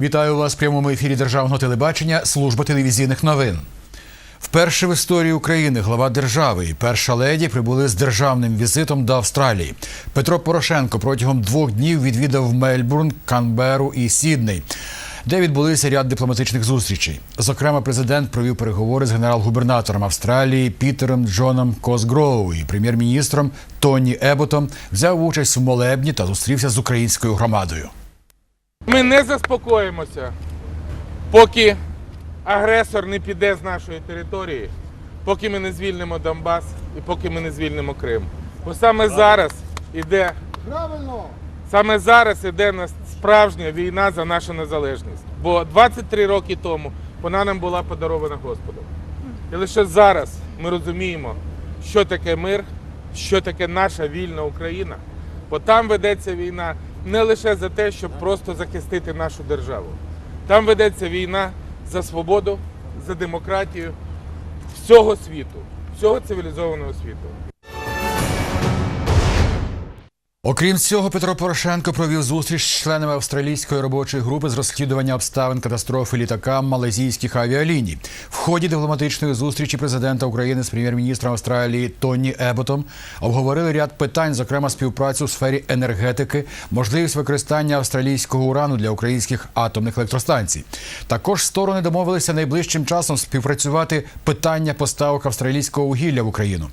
Вітаю вас в прямому ефірі Державного телебачення Служба телевізійних новин. Вперше в історії України глава держави і перша леді прибули з державним візитом до Австралії. Петро Порошенко протягом двох днів відвідав Мельбурн, Канберу і Сідней, де відбулися ряд дипломатичних зустрічей. Зокрема, президент провів переговори з генерал-губернатором Австралії Пітером Джоном Косгроу і прем'єр-міністром Тоні Еботом взяв участь в молебні та зустрівся з українською громадою. Ми не заспокоїмося, поки агресор не піде з нашої території, поки ми не звільнимо Донбас і поки ми не звільнимо Крим. Бо саме зараз іде саме зараз іде на справжня війна за нашу незалежність. Бо 23 роки тому вона нам була подарована Господом. І лише зараз ми розуміємо, що таке мир, що таке наша вільна Україна. Бо там ведеться війна не лише за те, щоб просто захистити нашу державу. Там ведеться війна за свободу, за демократію всього світу, всього цивілізованого світу. Окрім цього, Петро Порошенко провів зустріч з членами австралійської робочої групи з розслідування обставин катастрофи літака малазійських авіаліній. В ході дипломатичної зустрічі президента України з прем'єр-міністром Австралії Тоні Еботом обговорили ряд питань, зокрема співпрацю у сфері енергетики, можливість використання австралійського урану для українських атомних електростанцій. Також сторони домовилися найближчим часом співпрацювати питання поставок австралійського вугілля в Україну.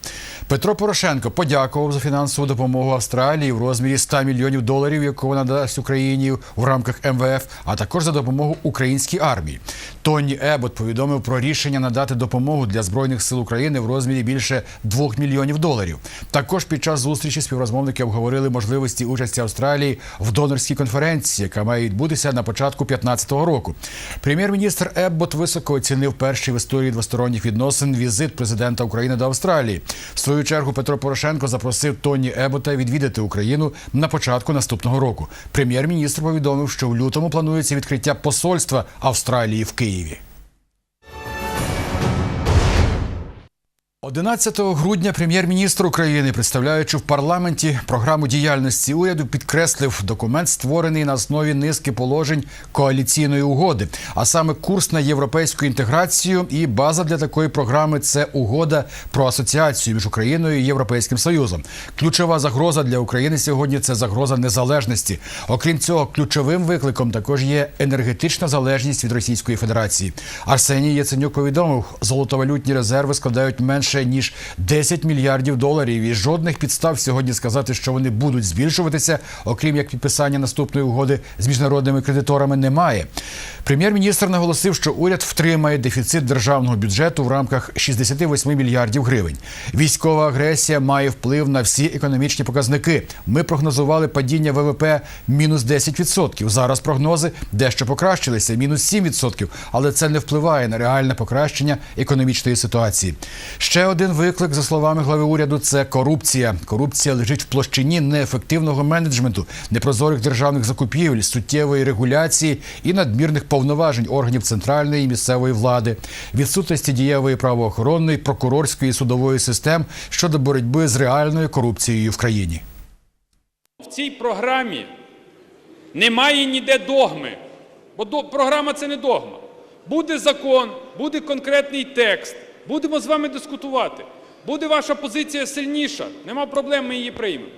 Петро Порошенко подякував за фінансову допомогу Австралії в розмірі 100 мільйонів доларів, яку вона дасть Україні в рамках МВФ, а також за допомогу українській армії. Тоні Ебот повідомив про рішення надати допомогу для збройних сил України в розмірі більше 2 мільйонів доларів. Також під час зустрічі співрозмовники обговорили можливості участі Австралії в донорській конференції, яка має відбутися на початку 2015 року. Прем'єр-міністр Еббот високо оцінив перший в історії двосторонніх відносин візит президента України до Австралії. В свою чергу Петро Порошенко запросив Тоні Ебота відвідати Україну на початку наступного року. Прем'єр-міністр повідомив, що в лютому планується відкриття посольства Австралії в Києві. 11 грудня прем'єр-міністр України, представляючи в парламенті програму діяльності уряду, підкреслив документ, створений на основі низки положень коаліційної угоди, а саме курс на європейську інтеграцію. І база для такої програми це угода про асоціацію між Україною і Європейським Союзом. Ключова загроза для України сьогодні це загроза незалежності. Окрім цього, ключовим викликом також є енергетична залежність від Російської Федерації. Арсеній Яценюк повідомив, золотовалютні резерви складають менше ніж 10 мільярдів доларів. І жодних підстав сьогодні сказати, що вони будуть збільшуватися, окрім як підписання наступної угоди з міжнародними кредиторами, немає. Прем'єр-міністр наголосив, що уряд втримає дефіцит державного бюджету в рамках 68 мільярдів гривень. Військова агресія має вплив на всі економічні показники. Ми прогнозували падіння ВВП мінус 10%. Зараз прогнози дещо покращилися, мінус 7%, але це не впливає на реальне покращення економічної ситуації. Ще один виклик, за словами глави уряду, це корупція. Корупція лежить в площині неефективного менеджменту, непрозорих державних закупівель, суттєвої регуляції і надмірних повноважень органів центральної і місцевої влади, відсутності дієвої правоохоронної, прокурорської і судової систем щодо боротьби з реальною корупцією в країні. В цій програмі немає ніде догми, бо програма це не догма. Буде закон, буде конкретний текст, будемо з вами дискутувати. Буде ваша позиція сильніша, нема проблем, ми її приймемо.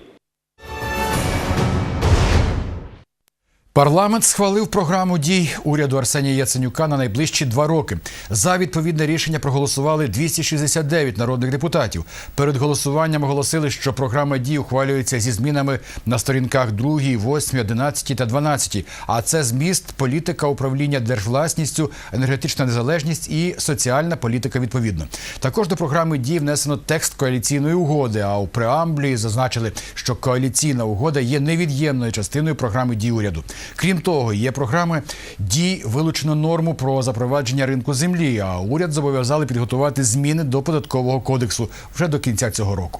Парламент схвалив програму дій уряду Арсенія Яценюка на найближчі два роки. За відповідне рішення проголосували 269 народних депутатів. Перед голосуванням оголосили, що програма дій ухвалюється зі змінами на сторінках 2, 8, 11 та 12. А це зміст, політика управління держвласністю, енергетична незалежність і соціальна політика відповідно. Також до програми дій внесено текст коаліційної угоди. А у преамблі зазначили, що коаліційна угода є невід'ємною частиною програми дій уряду. Крім того, є програми дій вилучено норму про запровадження ринку землі. А уряд зобов'язали підготувати зміни до податкового кодексу вже до кінця цього року.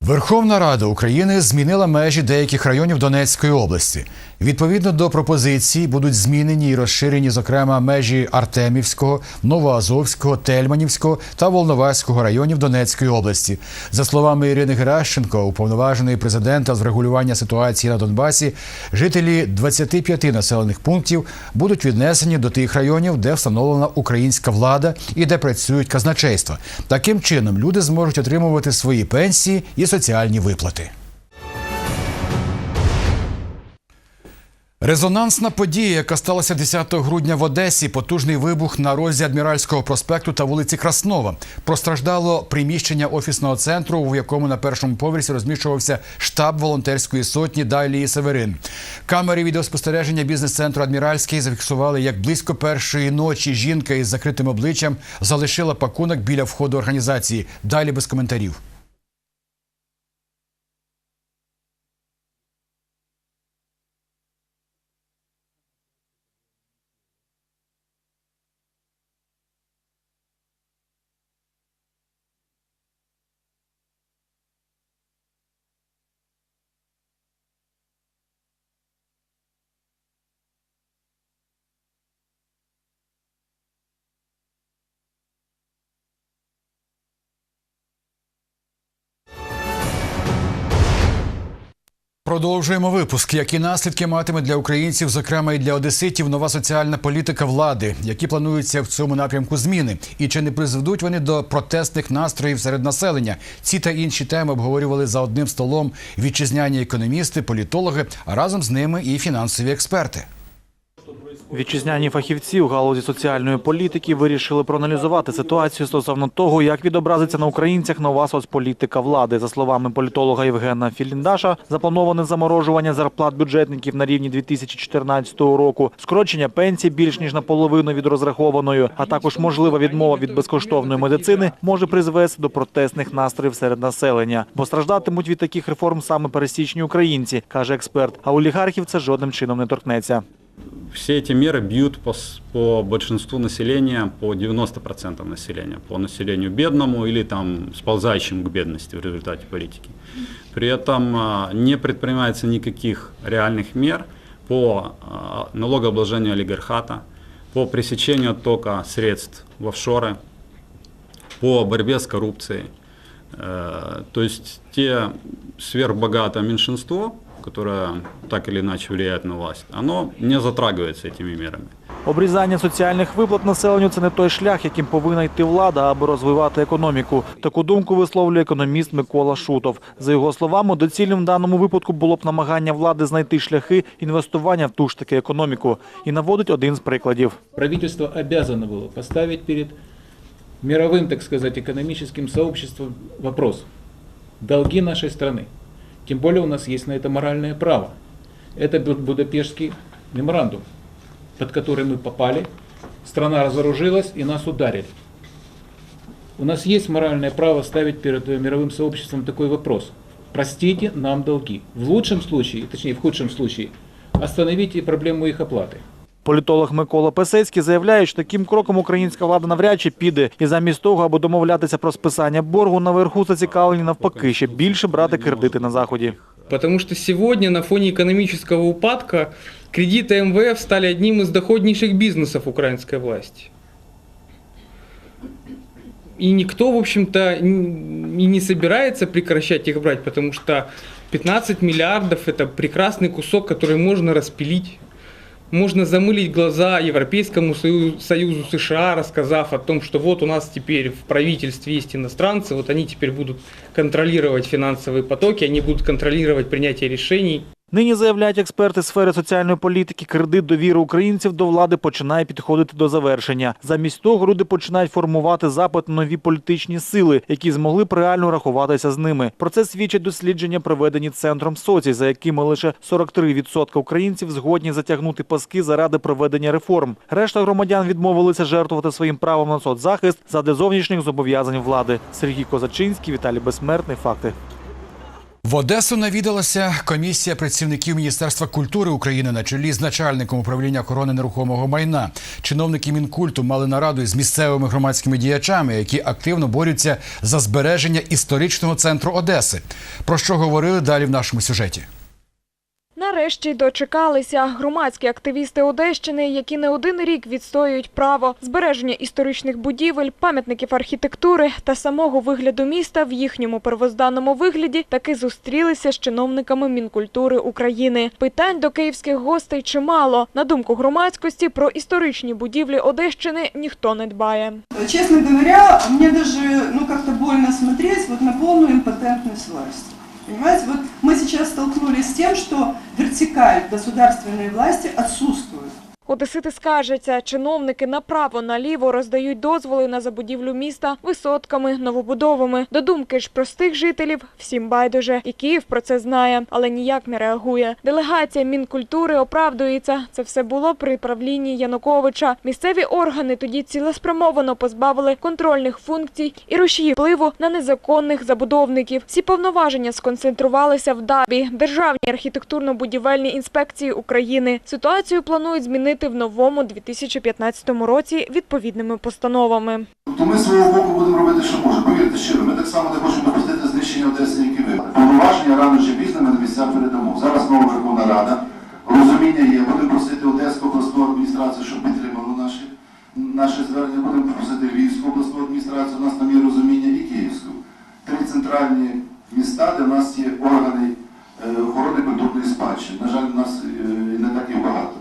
Верховна Рада України змінила межі деяких районів Донецької області. Відповідно до пропозицій будуть змінені і розширені, зокрема, межі Артемівського, Новоазовського, Тельманівського та Волноваського районів Донецької області. За словами Ірини Геращенко, уповноваженої президента з врегулювання ситуації на Донбасі, жителі 25 населених пунктів будуть віднесені до тих районів, де встановлена українська влада і де працюють казначейства. Таким чином люди зможуть отримувати свої пенсії і соціальні виплати. Резонансна подія, яка сталася 10 грудня в Одесі, потужний вибух на розі Адміральського проспекту та вулиці Краснова. Постраждало приміщення офісного центру, в якому на першому поверсі розміщувався штаб волонтерської сотні Дайлії Северин. Камери відеоспостереження бізнес-центру Адміральський зафіксували, як близько першої ночі жінка із закритим обличчям залишила пакунок біля входу організації. Далі без коментарів. Продовжуємо випуск. Які наслідки матиме для українців, зокрема і для одеситів, нова соціальна політика влади, які плануються в цьому напрямку зміни, і чи не призведуть вони до протестних настроїв серед населення? Ці та інші теми обговорювали за одним столом вітчизняні економісти, політологи, а разом з ними і фінансові експерти. Вітчизняні фахівці у галузі соціальної політики вирішили проаналізувати ситуацію стосовно того, як відобразиться на українцях нова соцполітика влади. За словами політолога Євгена Філіндаша, заплановане заморожування зарплат бюджетників на рівні 2014 року, скорочення пенсій більш ніж наполовину від розрахованої, а також можлива відмова від безкоштовної медицини може призвести до протестних настроїв серед населення. Бо страждатимуть від таких реформ саме пересічні українці, каже експерт. А олігархів це жодним чином не торкнеться. Все эти меры бьют по, по большинству населения, по 90% населения, по населению бедному или там сползающему к бедности в результате политики. При этом а, не предпринимается никаких реальных мер по а, налогообложению олигархата, по пресечению оттока средств в офшоры, по борьбе с коррупцией. Э, То есть те сверхбогатое меньшинство, которое так или иначе влияет на власть, оно не затрагивается этими мерами. Обрізання соціальних виплат населенню це не той шлях, яким повинна йти влада, аби розвивати економіку. Таку думку висловлює економіст Микола Шутов. За його словами, доцільним в даному випадку було б намагання влади знайти шляхи інвестування в ту ж таки економіку. І наводить один з прикладів. правительство обязано было поставить перед мировым, так сказать, экономическим сообществом вопрос. Долги нашей страны. Тем более у нас есть на это моральное право. Это Бу- Будапештский меморандум, под который мы попали. Страна разоружилась и нас ударили. У нас есть моральное право ставить перед мировым сообществом такой вопрос. Простите нам долги. В лучшем случае, точнее в худшем случае, остановите проблему их оплаты. Політолог Микола Песецький заявляє, що таким кроком українська влада навряд чи піде, і замість того, аби домовлятися про списання боргу, наверху зацікавлені навпаки ще більше брати кредити на заході. Потому что сегодня на фоне экономического упадка кредиты МВФ стали одним из доходнейших бизнесов украинской власти. И никто, в общем-то, н- и не собирается прекращать их брать, потому что 15 миллиардов – это прекрасный кусок, который можно распилить. Можно замылить глаза Европейскому Союзу, США, рассказав о том, что вот у нас теперь в правительстве есть иностранцы, вот они теперь будут контролировать финансовые потоки, они будут контролировать принятие решений. Нині заявляють експерти сфери соціальної політики, кредит довіри українців до влади починає підходити до завершення. Замість того, люди починають формувати запит на нові політичні сили, які змогли б реально рахуватися з ними. Про це свідчать дослідження, проведені центром соці, за якими лише 43% українців згодні затягнути паски заради проведення реформ. Решта громадян відмовилися жертвувати своїм правом на соцзахист заради зовнішніх зобов'язань влади. Сергій Козачинський, Віталій Безсмертний. Факти. В Одесу навідалася комісія працівників Міністерства культури України на чолі з начальником управління охорони нерухомого майна. Чиновники мінкульту мали нараду з місцевими громадськими діячами, які активно борються за збереження історичного центру Одеси. Про що говорили далі в нашому сюжеті. Нарешті дочекалися громадські активісти Одещини, які не один рік відстоюють право збереження історичних будівель, пам'ятників архітектури та самого вигляду міста в їхньому первозданному вигляді, таки зустрілися з чиновниками Мінкультури України. Питань до київських гостей чимало. На думку громадськості, про історичні будівлі Одещини ніхто не дбає. Честно говоря, мне даже ну, как-то больно вот на полную импотентность власти. Понимаете, вот мы сейчас столкнулись с тем, что вертикаль государственной власти отсутствует. Одесити скаржаться, чиновники направо-наліво роздають дозволи на забудівлю міста висотками, новобудовами. До думки ж простих жителів всім байдуже. І Київ про це знає, але ніяк не реагує. Делегація Мінкультури оправдується. Це все було при правлінні Януковича. Місцеві органи тоді цілеспрямовано позбавили контрольних функцій і рушії впливу на незаконних забудовників. Всі повноваження сконцентрувалися в ДАБІ – Державній архітектурно-будівельній інспекції України. Ситуацію планують змінити в новому 2015 році відповідними постановами. То ми з свого боку будемо робити, що можемо. Повірте щиро, ми так само не хочемо допустити знищення Одеси, як і ви. Повноваження рано чи пізно ми на місцях передамо. Зараз нова Верховна Рада, розуміння є. Будемо просити Одеську обласну адміністрацію, щоб підтримали наші, наші звернення. Будемо просити Львівську обласну адміністрацію, у нас там є розуміння і Київську. Три центральні міста, де в нас є органи е, охорони культурної спадщини. На жаль, у нас е, не так і багато.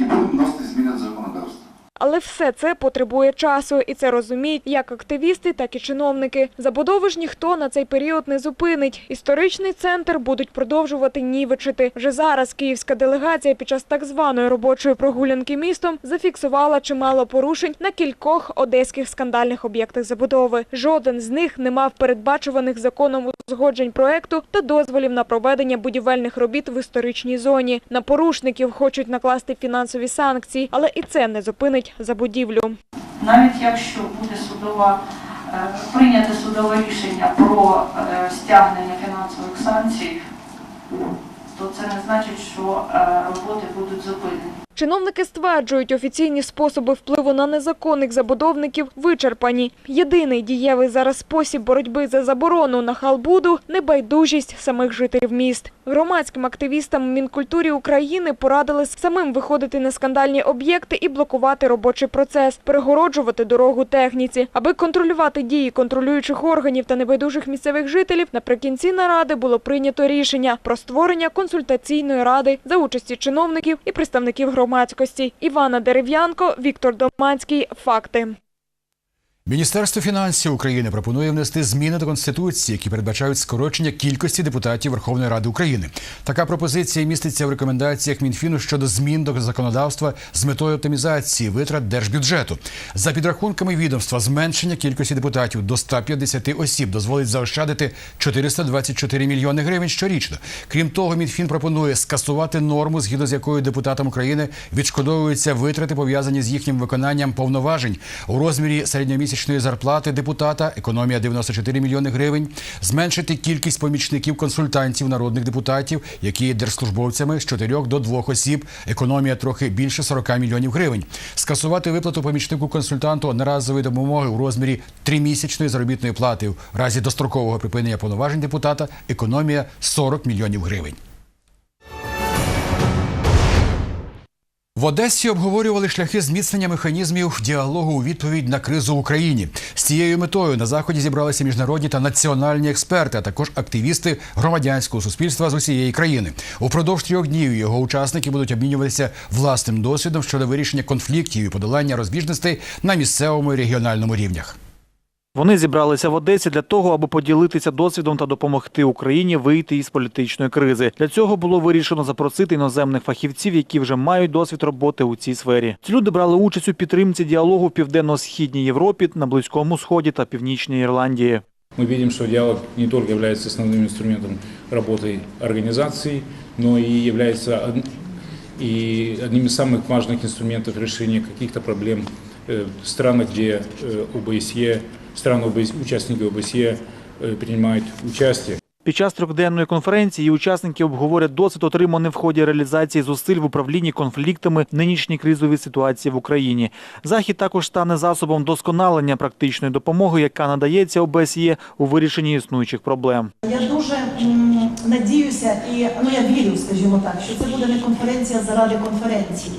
І будуть вносити зміни до законодавства. Але все це потребує часу, і це розуміють як активісти, так і чиновники. Забудови ж ніхто на цей період не зупинить. Історичний центр будуть продовжувати нівечити. Вже зараз київська делегація під час так званої робочої прогулянки містом зафіксувала чимало порушень на кількох одеських скандальних об'єктах забудови. Жоден з них не мав передбачуваних законом узгоджень проекту та дозволів на проведення будівельних робіт в історичній зоні. На порушників хочуть накласти фінансові санкції, але і це не зупинить забудівлю. навіть якщо буде судова е, прийняте судове рішення про е, стягнення фінансових санкцій, то це не значить, що е, роботи будуть зупинені. Чиновники стверджують, офіційні способи впливу на незаконних забудовників вичерпані. Єдиний дієвий зараз спосіб боротьби за заборону на халбуду – небайдужість самих жителів міст. Громадським активістам Мінкультурі України порадили самим виходити на скандальні об'єкти і блокувати робочий процес, перегороджувати дорогу техніці. Аби контролювати дії контролюючих органів та небайдужих місцевих жителів, наприкінці наради було прийнято рішення про створення консультаційної ради за участі чиновників і представників громадськості. Івана Дерев'янко, Віктор Доманський. Факти. Міністерство фінансів України пропонує внести зміни до конституції, які передбачають скорочення кількості депутатів Верховної Ради України. Така пропозиція міститься в рекомендаціях Мінфіну щодо змін до законодавства з метою оптимізації витрат держбюджету. За підрахунками відомства, зменшення кількості депутатів до 150 осіб дозволить заощадити 424 мільйони гривень щорічно. Крім того, Мінфін пропонує скасувати норму, згідно з якою депутатам України відшкодовуються витрати, пов'язані з їхнім виконанням повноважень у розмірі середньомісячної зарплати депутата, економія 94 мільйони гривень, зменшити кількість помічників консультантів народних депутатів, які є держслужбовцями з 4 до 2 осіб, економія трохи більше 40 мільйонів гривень, скасувати виплату помічнику консультанту одноразової допомоги у розмірі тримісячної заробітної плати. В разі дострокового припинення повноважень депутата, економія 40 мільйонів гривень. В Одесі обговорювали шляхи зміцнення механізмів діалогу у відповідь на кризу в Україні. З цією метою на заході зібралися міжнародні та національні експерти, а також активісти громадянського суспільства з усієї країни. Упродовж трьох днів його учасники будуть обмінюватися власним досвідом щодо вирішення конфліктів і подолання розбіжностей на місцевому і регіональному рівнях. Вони зібралися в Одесі для того, аби поділитися досвідом та допомогти Україні вийти із політичної кризи. Для цього було вирішено запросити іноземних фахівців, які вже мають досвід роботи у цій сфері. Ці люди брали участь у підтримці діалогу в південно-східній Європі, на близькому сході та північній Ірландії. Мы видим, что диалог не только является основным инструментом работы организации, но и является од- и одним из самых важных инструментов решения каких-то проблем э, в странах, где э, ОБСЕ, страны ОБСЕ, участники ОБСЕ э, принимают. Під час трьохденної конференції учасники обговорять досвід, отриманий в ході реалізації зусиль в управлінні конфліктами нинішній кризовій ситуації в Україні. Захід також стане засобом досконалення практичної допомоги, яка надається ОБСЄ у вирішенні існуючих проблем. Я дуже надіюся і ну я вірю, скажімо так, що це буде не конференція заради конференції.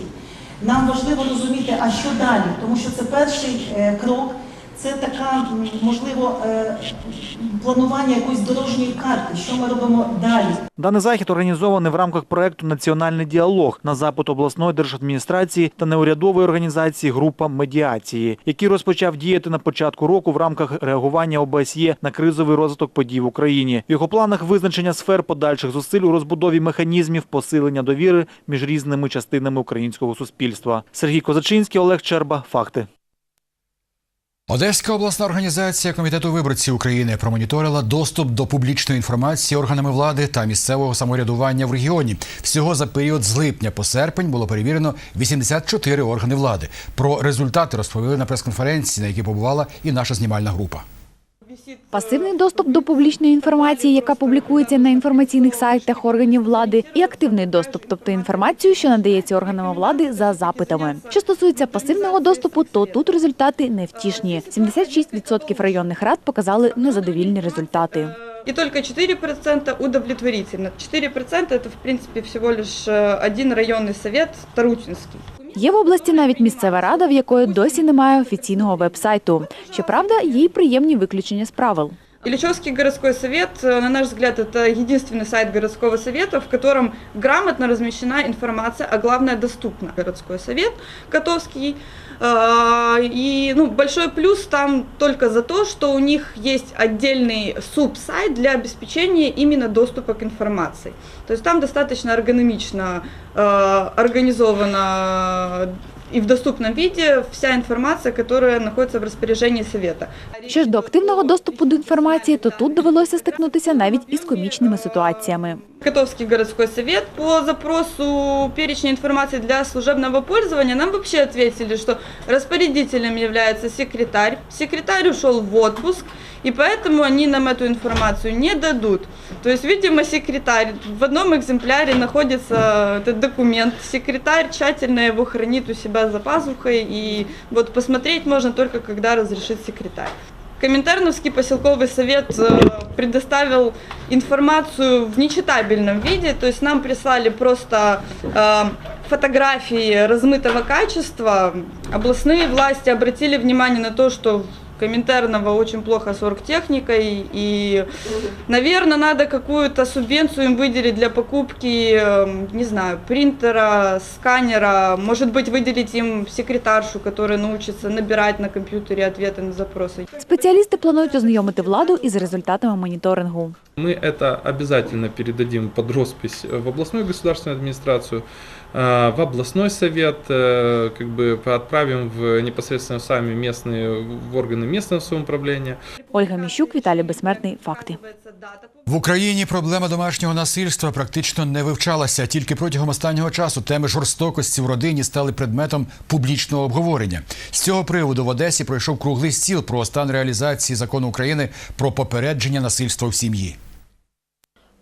Нам важливо розуміти, а що далі, тому що це перший е, крок. Це така можливо е, планування якоїсь дорожньої карти, що ми робимо далі. Даний захід організований в рамках проекту Національний діалог на запит обласної держадміністрації та неурядової організації Група медіації, який розпочав діяти на початку року в рамках реагування ОБСЄ на кризовий розвиток подій в Україні. В його планах визначення сфер подальших зусиль у розбудові механізмів посилення довіри між різними частинами українського суспільства. Сергій Козачинський, Олег Черба. Факти. Одеська обласна організація Комітету виборців України промоніторила доступ до публічної інформації органами влади та місцевого самоврядування в регіоні. Всього за період з липня по серпень було перевірено 84 органи влади. Про результати розповіли на прес-конференції, на якій побувала і наша знімальна група. Пасивний доступ до публічної інформації, яка публікується на інформаційних сайтах органів влади, і активний доступ, тобто інформацію, що надається органами влади за запитами. Що стосується пасивного доступу, то тут результати невтішні. 76% районних рад показали незадовільні результати. И только 4% удовлетворительно. 4% это, в принципе, всего лишь э, один районный совет Тарутинский. Є в області навіть місцева рада, в якої досі немає офіційного веб-сайту. Щоправда, є й приємні виключення з правил. Ильичевский городской совет, э, на наш взгляд, это единственный сайт городского совета, в котором грамотно размещена информация, а главное доступна. Городской совет Котовский. Э, И ну, большой плюс там только за то, что у них есть отдельный суб-сайт для обеспечения именно доступа к информации. То есть там достаточно эргономично э, организовано и в доступном виде вся информация, которая находится в распоряжении совета. Що ж до активного доступу до інформації, то тут довелося стикнутися навіть із комічними ситуаціями. Котовский городской совет по запросу перечня информации для служебного пользования нам вообще ответили, что распорядителем является секретарь. Секретарь ушел в отпуск, и поэтому они нам эту информацию не дадут. То есть, видимо, секретарь, в одном экземпляре находится этот документ, секретарь тщательно его хранит у себя за пазухой, и вот посмотреть можно только, когда разрешит секретарь. Коминтерновский поселковый совет э, предоставил информацию в нечитабельном виде, то есть нам прислали просто э, фотографии размытого качества. Областные власти обратили внимание на то, что Коминтерного очень плохо с оргтехникой, и, наверное, надо какую-то субвенцию им выделить для покупки, э, не знаю, принтера, сканера, может быть, выделить им секретаршу, которая научится набирать на компьютере ответы на запросы. Спеціалісти планують ознайомити владу із результатами моніторингу. Мы это обязательно передадим под роспись в областную государственную администрацию, э, в областной совет, э, как бы отправим в непосредственно сами местные в органы местного самоуправления. Ольга Міщук, Віталій Безсмертний. Факти. В Україні проблема домашнього насильства практично не вивчалася. Тільки протягом останнього часу теми жорстокості в родині стали предметом публічного обговорення. З цього приводу в Одесі пройшов круглий стіл про стан реалізації закону України про попередження насильства в сім'ї.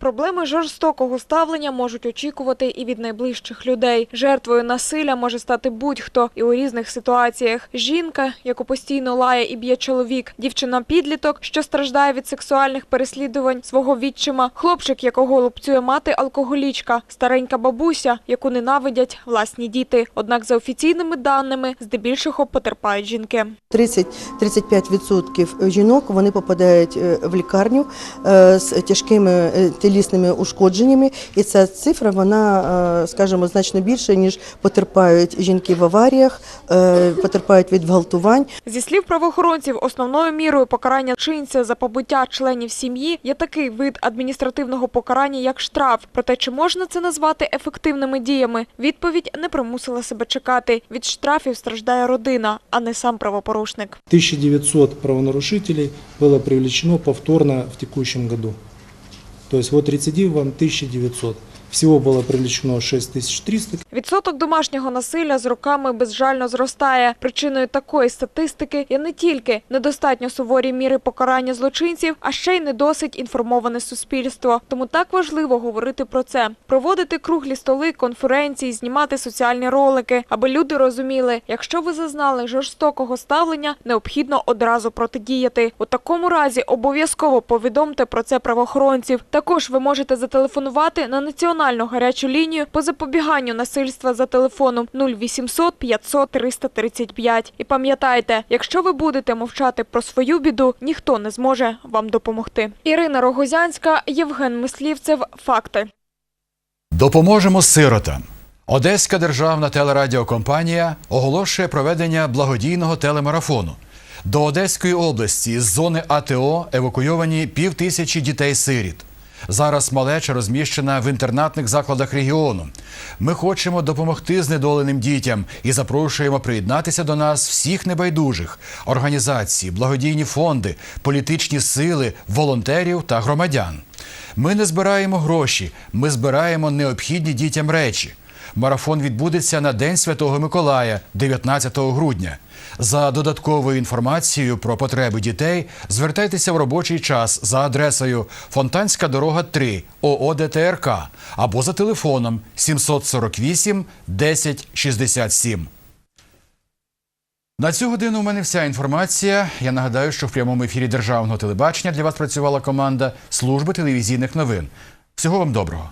Проблеми жорстокого ставлення можуть очікувати і від найближчих людей. Жертвою насилля може стати будь-хто і у різних ситуаціях. Жінка, яку постійно лає і б'є чоловік, дівчина-підліток, що страждає від сексуальних переслідувань свого відчима, хлопчик, якого лупцює мати алкоголічка, старенька бабуся, яку ненавидять власні діти. Однак, за офіційними даними, здебільшого потерпають жінки. 30-35% жінок вони попадають е, в лікарню е, з тяжкими е, тілісними ушкодженнями, і ця цифра вона, е, скажімо, значно більше ніж потерпають жінки в аваріях, е, потерпають від гвалтувань. Зі слів правоохоронців, основною мірою покарання чинця за побиття членів сім'ї є такий вид адміністративного покарання, як штраф. Проте чи можна це назвати ефективними діями? Відповідь не примусила себе чекати. Від штрафів страждає родина, а не сам правопорушник. 1900 правонарушителей было привлечено повторно в текущем году. То есть вот рецидив вам 1900. Всего было привлечено 6300 Відсоток домашнього насилля з роками безжально зростає. Причиною такої статистики є не тільки недостатньо суворі міри покарання злочинців, а ще й не досить інформоване суспільство. Тому так важливо говорити про це, проводити круглі столи, конференції, знімати соціальні ролики, аби люди розуміли, якщо ви зазнали жорстокого ставлення, необхідно одразу протидіяти. У такому разі обов'язково повідомте про це правоохоронців. Також ви можете зателефонувати на національну гарячу лінію по запобіганню насильства за телефоном 0800 500 335. І пам'ятайте, якщо ви будете мовчати про свою біду, ніхто не зможе вам допомогти. Ірина Рогозянська, Євген Мислівцев. Факти. Допоможемо сиротам. Одеська державна телерадіокомпанія оголошує проведення благодійного телемарафону. До Одеської області з зони АТО евакуйовані півтисячі дітей-сиріт. Зараз малеча розміщена в інтернатних закладах регіону. Ми хочемо допомогти знедоленим дітям і запрошуємо приєднатися до нас всіх небайдужих організацій, благодійні фонди, політичні сили, волонтерів та громадян. Ми не збираємо гроші, ми збираємо необхідні дітям речі. Марафон відбудеться на День Святого Миколая, 19 грудня. За додатковою інформацією про потреби дітей звертайтеся в робочий час за адресою Фонтанська дорога 3 ООДТРК або за телефоном 748 10 67. На цю годину у мене вся інформація. Я нагадаю, що в прямому ефірі державного телебачення для вас працювала команда служби телевізійних новин. Всього вам доброго.